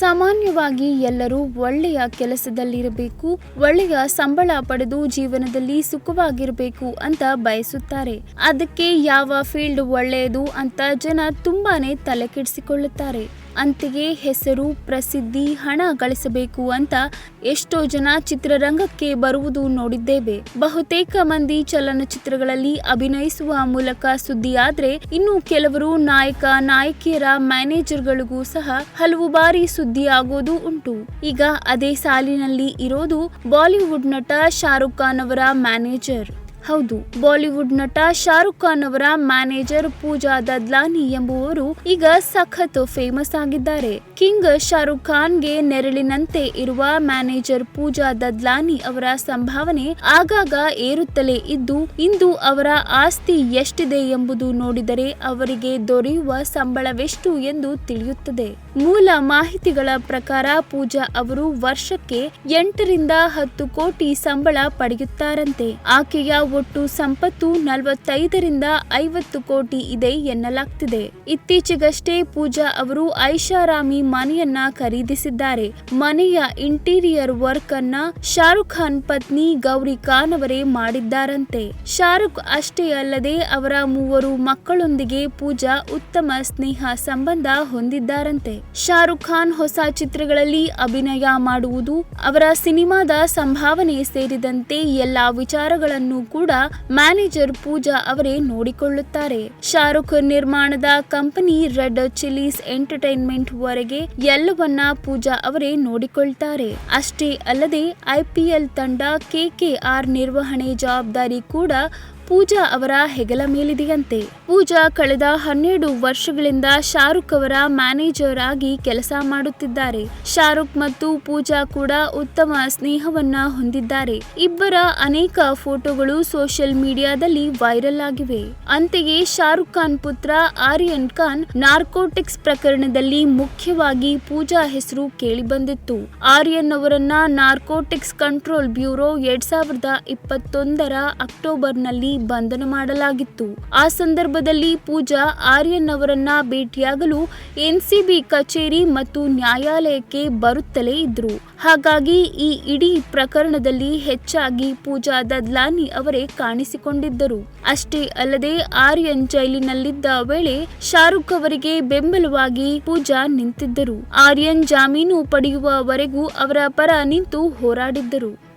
ಸಾಮಾನ್ಯವಾಗಿ ಎಲ್ಲರೂ ಒಳ್ಳೆಯ ಕೆಲಸದಲ್ಲಿರಬೇಕು, ಒಳ್ಳೆಯ ಸಂಬಳ ಪಡೆದು ಜೀವನದಲ್ಲಿ ಸುಖವಾಗಿರಬೇಕು ಅಂತ ಬಯಸುತ್ತಾರೆ. ಅದಕ್ಕೆ ಯಾವ ಫೀಲ್ಡ್ ಒಳ್ಳೆಯದು ಅಂತ ಜನ ತುಂಬಾನೇ ತಲೆ ಕೆಡಿಸಿಕೊಳ್ಳುತ್ತಾರೆ ಅಂತೆಯೇ ಹೆಸರು, ಪ್ರಸಿದ್ಧಿ, ಹಣ ಗಳಿಸಬೇಕು ಅಂತ ಎಷ್ಟೋ ಜನ ಚಿತ್ರರಂಗಕ್ಕೆ ಬರುವುದು ನೋಡಿದ್ದೇವೆ. ಬಹುತೇಕ ಮಂದಿ ಚಲನಚಿತ್ರಗಳಲ್ಲಿ ಅಭಿನಯಿಸುವ ಮೂಲಕ ಸುದ್ದಿಯಾದ್ರೆ ಇನ್ನು ಕೆಲವರು ನಾಯಕ, ನಾಯಕಿಯರ ಮ್ಯಾನೇಜರ್ಗಳಿಗೂ ಸಹ ಹಲವು ಬಾರಿ ಸುದ್ದಿಯಾಗೋದು ಉಂಟು. ಈಗ ಅದೇ ಸಾಲಿನಲ್ಲಿ ಇರೋದು ಬಾಲಿವುಡ್ ನಟ ಶಾರುಖ್ ಖಾನ್ ಅವರ ಮ್ಯಾನೇಜರ್. ಹೌದು, ಬಾಲಿವುಡ್ ನಟ ಶಾರುಖ್ ಖಾನ್ ಅವರ ಮ್ಯಾನೇಜರ್ ಪೂಜಾ ದದ್ಲಾನಿ ಎಂಬುವರು ಈಗ ಸಖತ್ ಫೇಮಸ್ ಆಗಿದ್ದಾರೆ. ಕಿಂಗ್ ಶಾರುಖ್ ಖಾನ್ಗೆ ನೆರಳಿನಂತೆ ಇರುವ ಮ್ಯಾನೇಜರ್ ಪೂಜಾ ದದ್ಲಾನಿ ಅವರ ಸಂಭಾವನೆ ಆಗಾಗ ಏರುತ್ತಲೇ ಇದ್ದು, ಇಂದು ಅವರ ಆಸ್ತಿ ಎಷ್ಟಿದೆ ಎಂಬುದು ನೋಡಿದರೆ ಅವರಿಗೆ ದೊರೆಯುವ ಸಂಬಳವೆಷ್ಟು ಎಂದು ತಿಳಿಯುತ್ತದೆ. ಮೂಲ ಮಾಹಿತಿಗಳ ಪ್ರಕಾರ ಪೂಜಾ ಅವರು ವರ್ಷಕ್ಕೆ ಎಂಟರಿಂದ ಹತ್ತು ಕೋಟಿ ಸಂಬಳ ಪಡೆಯುತ್ತಾರಂತೆ. ಆಕೆಯ ಒಟ್ಟು ಸಂಪತ್ತು ನಲವತ್ತೈದರಿಂದ ಐವತ್ತು ಕೋಟಿ ಇದೆ ಎನ್ನಲಾಗ್ತಿದೆ. ಇತ್ತೀಚೆಗಷ್ಟೇ ಪೂಜಾ ಅವರು ಐಷಾರಾಮಿ ಮನೆಯನ್ನ ಖರೀದಿಸಿದ್ದಾರೆ. ಮನೆಯ ಇಂಟೀರಿಯರ್ ವರ್ಕ್ ಅನ್ನ ಶಾರುಖ್ ಖಾನ್ ಪತ್ನಿ ಗೌರಿ ಖಾನ್ ಅವರೇ ಮಾಡಿದ್ದಾರಂತೆ. ಶಾರುಖ್ ಅಷ್ಟೇ ಅಲ್ಲದೆ ಅವರ ಮೂವರು ಮಕ್ಕಳೊಂದಿಗೆ ಪೂಜಾ ಉತ್ತಮ ಸ್ನೇಹ ಸಂಬಂಧ ಹೊಂದಿದ್ದಾರಂತೆ. ಶಾರುಖ್ ಖಾನ್ ಹೊಸ ಚಿತ್ರಗಳಲ್ಲಿ ಅಭಿನಯ ಮಾಡುವುದು ಅವರ ಸಿನಿಮಾದ ಸಂಭಾವನೆ ಸೇರಿದಂತೆ ಎಲ್ಲಾ ವಿಚಾರಗಳನ್ನು ಕೂಡ ಮ್ಯಾನೇಜರ್ ಪೂಜಾ ಅವರೇ ನೋಡಿಕೊಳ್ಳುತ್ತಾರೆ. ಶಾರುಖ್ ನಿರ್ಮಾಣದ ಕಂಪನಿ ರೆಡ್ ಚಿಲೀಸ್ ಎಂಟರ್ಟೈನ್ಮೆಂಟ್ ವರೆಗೆ ಎಲ್ಲವನ್ನ ಪೂಜಾ ಅವರೇ ನೋಡಿಕೊಳ್ತಾರೆ. ಅಷ್ಟೇ ಅಲ್ಲದೆ ಐಪಿಎಲ್ ತಂಡ ಕೆಕೆಆರ್ ನಿರ್ವಹಣೆ ಜವಾಬ್ದಾರಿ ಕೂಡ ಪೂಜಾ ಅವರ ಹೆಗಲ ಮೇಲಿದೆಯಂತೆ. ಪೂಜಾ ಕಳೆದ ಹನ್ನೆರಡು ವರ್ಷಗಳಿಂದ ಶಾರುಖ್ ಅವರ ಮ್ಯಾನೇಜರ್ ಆಗಿ ಕೆಲಸ ಮಾಡುತ್ತಿದ್ದಾರೆ. ಶಾರುಖ್ ಮತ್ತು ಪೂಜಾ ಕೂಡ ಉತ್ತಮ ಸ್ನೇಹವನ್ನ ಹೊಂದಿದ್ದಾರೆ. ಇಬ್ಬರ ಅನೇಕ ಫೋಟೋಗಳು ಸೋಷಿಯಲ್ ಮೀಡಿಯಾದಲ್ಲಿ ವೈರಲ್ ಆಗಿವೆ. ಅಂತೆಯೇ ಶಾರುಖ್ ಖಾನ್ ಪುತ್ರ ಆರ್ಯನ್ ಖಾನ್ ನಾರ್ಕೋಟಿಕ್ಸ್ ಪ್ರಕರಣದಲ್ಲಿ ಮುಖ್ಯವಾಗಿ ಪೂಜಾ ಹೆಸರು ಕೇಳಿಬಂದಿತ್ತು. ಆರ್ಯನ್ ಅವರನ್ನ ನಾರ್ಕೋಟಿಕ್ಸ್ ಕಂಟ್ರೋಲ್ ಬ್ಯೂರೋ ಎರಡ್ ಸಾವಿರದ ಇಪ್ಪತ್ತೊಂದರ ಅಕ್ಟೋಬರ್ನಲ್ಲಿ ಬಂಧನ ಮಾಡಲಾಗಿತ್ತು. ಆ ಸಂದರ್ಭದಲ್ಲಿ ಪೂಜಾ ಆರ್ಯನ್ ಅವರನ್ನ ಭೇಟಿಯಾಗಲು ಎನ್ಸಿಬಿ ಕಚೇರಿ ಮತ್ತು ನ್ಯಾಯಾಲಯಕ್ಕೆ ಬರುತ್ತಲೇ ಇದ್ರು. ಹಾಗಾಗಿ ಈ ಇಡೀ ಪ್ರಕರಣದಲ್ಲಿ ಹೆಚ್ಚಾಗಿ ಪೂಜಾ ದದ್ಲಾನಿ ಅವರೇ ಕಾಣಿಸಿಕೊಂಡಿದ್ದರು. ಅಷ್ಟೇ ಅಲ್ಲದೆ ಆರ್ಯನ್ ಜೈಲಿನಲ್ಲಿದ್ದ ವೇಳೆ ಶಾರುಖ್ ಅವರಿಗೆ ಬೆಂಬಲವಾಗಿ ಪೂಜಾ ನಿಂತಿದ್ದರು. ಆರ್ಯನ್ ಜಾಮೀನು ಪಡೆಯುವವರೆಗೂ ಅವರ ಪರ ನಿಂತು ಹೋರಾಡಿದ್ದರು.